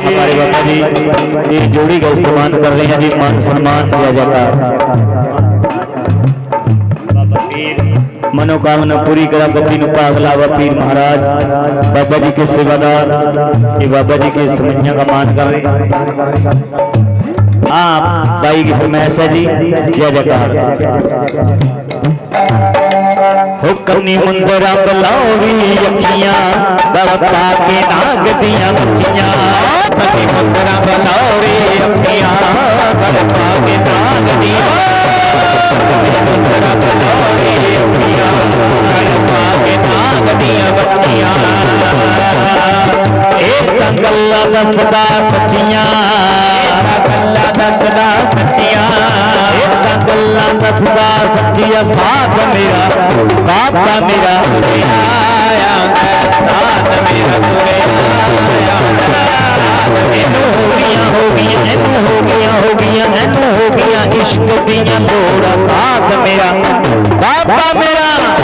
हमारे बाबा जी ये जोड़ी का इस्तेमाल कर रहे हैं जी मान सम्मान किया जाता बाबा पीर मनोकामना पूरी करा बद्री नु भाग लावा पीर महाराज बाबा जी के सेवादार ये बाबा जी के समझिया का मान कर रहे हैं आप भाई की फरमाइश है जी जय जयकार ਹੋ ਕੰਨੀ ਮੁੰਦਰਾ ਬਲਾਵੀ ਅੱਖੀਆਂ ਬੜਪਾ ਕੇ ਨਾਗ ਦੀਆਂ ਬੱਚੀਆਂ ਕੰਨੀ ਮੁੰਦਰਾ ਬਲਾਵੀ ਅੱਖੀਆਂ ਬੜਪਾ ਕੇ ਨਾਗ ਦੀਆਂ ਮੁੰਦਰਾ ਬਲਾਵੀ ਅੱਖੀਆਂ ਬੜਪਾ ਕੇ ਨਾਗ ਦੀਆਂ। ਬੱਚੀਆਂ ਇਹ ਤਾਂ ਗੱਲਾਂ ਦੱਸਦਾ ਸੱਚੀਆਂ। ਇਹ ਤਾਂ ਗੱਲਾਂ ਦੱਸਦਾ ਸੱਚੀਆਂ। ਇਹ ਤਾਂ ਗੱਲਾਂ ਦੱਸਦਾ ਸੱਚੀਆਂ ਸਾਥ ਮੇਰਾ ਬਾਬਾ ਮੇਰਾ।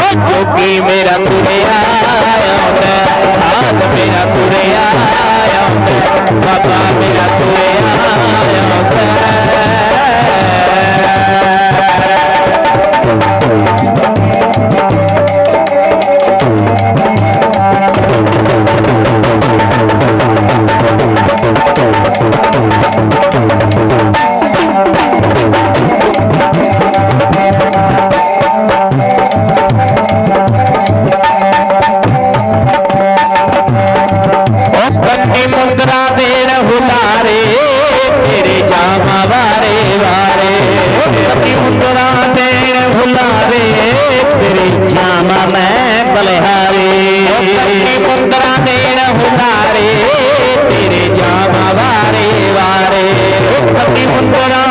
ਮੇਰਾ ਉਹ ਜੋਗੀ ਮੇਰਾ ਤੁਰਿਆ ਆਉਂਦਾ ਸਾਥ ਮੇਰਾ ਤੁਰਿਆ ਆਉਂਦਾ ਬਾਬਾ ਮੇਰਾ ਹੁਲਾਰੇ ਤੇਰੇ ਜਾਮਾ ਵਾਰੇ ਵਾਰੇ। ਉਹ ਕੰਨੀ ਮੁੰਦਰਾ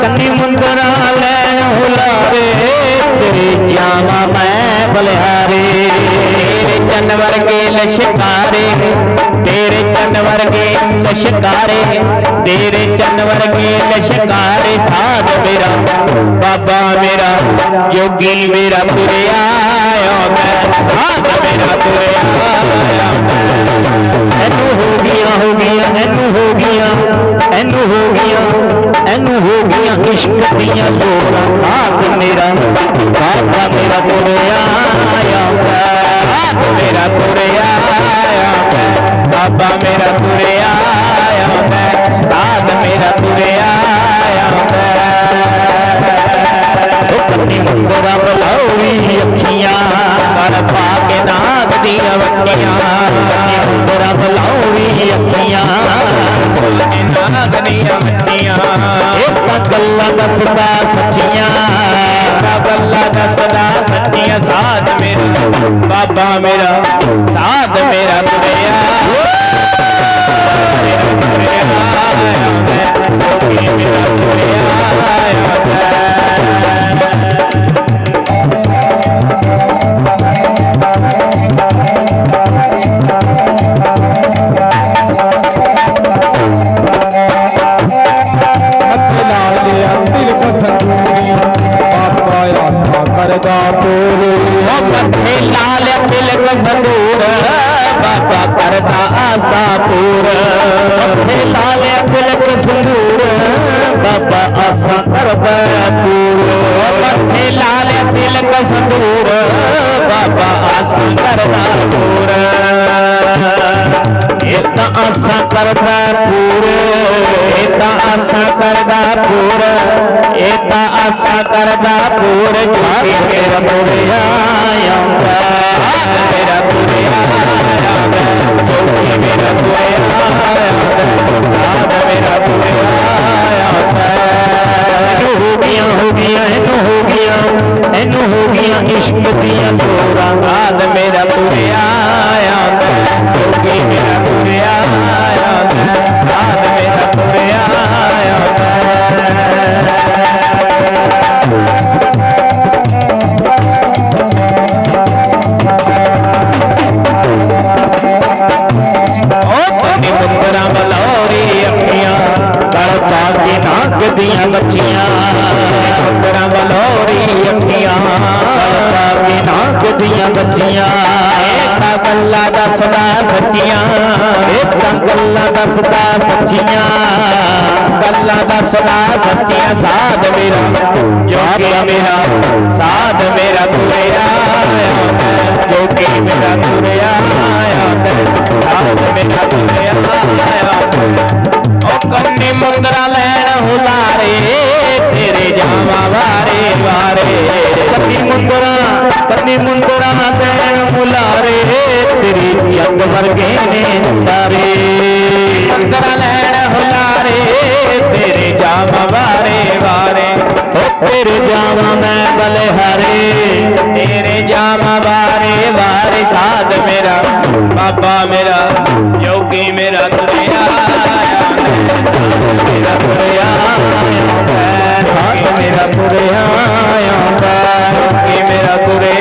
ਕੰਨੀ ਮੁੰਦਰਾ ਲੈਣ ਹੁਲਾਰੇ, ਤੇਰੇ ਜਾਮਾ ਮੈਂ ਬਲਿਹਾਰੇ। ਤੇਰੇ ਚੰਨ ਵਰਗੇ ਲਸ਼ਕਾਰੇ, ਤੇਰੇ ਚੰਨ ਵਰਗੇ ਲਸ਼ਕਾਰੇ, ਤੇਰੇ ਚੰਨ ਵਰਗੇ ਲਸ਼ਕਾਰੇ। ਸਾਧ ਮੇਰਾ, ਬਾਬਾ ਮੇਰਾ, ਜੋਗੀ ਮੇਰਾ ਤੁਰਿਆ ਆਉਂਦਾ ਸਾਧ ਮੇਰਾ ਤੁਰਿਆ ਆਉਂਦਾ ਇਹਨੂੰ ਹੋ ਗਈਆਂ ਹੋ ਗਈਆਂ ਇਹਨੂੰ ਹੋ ਗਈਆਂ ਇਹਨੂੰ ਹੋ ਗਈਆਂ ਇਹਨੂੰ ਹੋ ਗਈਆਂ ਇਸ਼ਕ ਦੀਆਂ ਦੀਆਂ ਇਹ ਤਾਂ ਗੱਲਾਂ ਦੱਸਦਾ ਸੱਚੀਆਂ ਤਾਂ ਗੱਲਾਂ ਦੱਸਦਾ ਸੱਚੀਆਂ, ਸਾਧ ਮੇਰਾ, ਬਾਬਾ ਮੇਰਾ, ਸਾਧ ਮੇਰਾ ਤੁਰਿਆ। ਆਸਾ ਕਰਦਾ ਪੂਰੀ ਉਹ ਮੱਥੇ ਲਾਲ ਤਿਲਕ ਸੰਦੂਰ ਬਾਬਾ ਕਰਦਾ ਆਸਾ ਪੂਰ ਮੱਥੇ ਲਾਲ ਤਿਲਕ ਸੰਦੂਰ ਬਾਬਾ ਆਸਾ ਕਰਦਾ ਪੂਰ ਉਹ ਮੱਥੇ ਲਾਲ ਤਿਲਕ ਸੰਦੂਰ ਬਾਬਾ ਆਸਾ ਕਰਦਾ ਪੂਰੇ ਇਹ ਤਾਂ ਆਸਾ ਕਰਦਾ ਪੂਰ ਇਹ ਤਾਂ ਆਸਾ ਕਰਦਾ ਪੂਰੇ ਇਹ ਤਾਂ ਆਉਂਦਾ ਮੇਰਾ ਇਹਨੂੰ ਹੋ ਗਈਆਂ ਇਸ਼ਕ ਦੀਆਂ ਲੋੜਾਂ ਆਦ ਮੇਰਾ ਤੁਰਿਆ ਆਉਂਦਾ ਛੋਟੀ ਮੇਰਾ ਤੁਰਿਆ ਆਉਂਦਾ ਸਾਧ ਮੇਰਾ ਤੁਰਿਆ ਆਉਂਦਾ ਉਹ ਕੰਨੀ ਮੁੰਦਰਾਂ ਬਲੌਰੀ ਅੱਖੀਆਂ ਗਲ ਪਾ ਕੇ ਨਾਗ ਬੱਚੀਆਂ ਇਹ ਤਾਂ ਗੱਲਾਂ ਦੱਸਦਾ ਸੱਚੀਆਂ। ਇਹ ਤਾਂ ਗੱਲਾਂ ਦੱਸਦਾ ਸੱਚੀਆਂ। ਗੱਲਾਂ ਦੱਸਦਾ ਸੱਚੀਆਂ, ਸਾਧ ਮੇਰਾ, ਜੋਗੀ ਮੇਰਾ, ਸਾਧ ਮੇਰਾ ਤੁਰਿਆ ਆਇਆ ਜੋਗੀ ਮੇਰਾ ਤੁਰਿਆ ਮੁੰਦਰਾ ਕੰਨੀ ਮੁੰਦਰਾ ਲੈਣ ਹੁਲਾਰੇ ਤੇਰੀ ਜੰਗ ਵਰਗੇ ਨੇ ਤਾਰੇ ਮੁੰਦਰਾ ਲੈਣ ਹੁਲਾਰੇ, ਤੇਰੇ ਜਾਮ ਵਾਰੇ ਵਾਰੇ। ਤੇਰੇ ਜਾਵਾ ਮੈਂ ਬਲੇ ਹਰੇ, ਤੇਰੇ ਜਾਮ ਵਾਰੇ ਵਾਰੇ। ਸਾਧ ਮੇਰਾ, ਬਾਬਾ ਮੇਰਾ, ਜੋਗੀ ਮੇਰਾ ਤੁਰਿਆ ਆਇਆ ਮੇਰਾ ਤੁਰਿਆ ਆਇਆ ਸਾਧ ਮੇਰਾ ਤੁਰਿਆ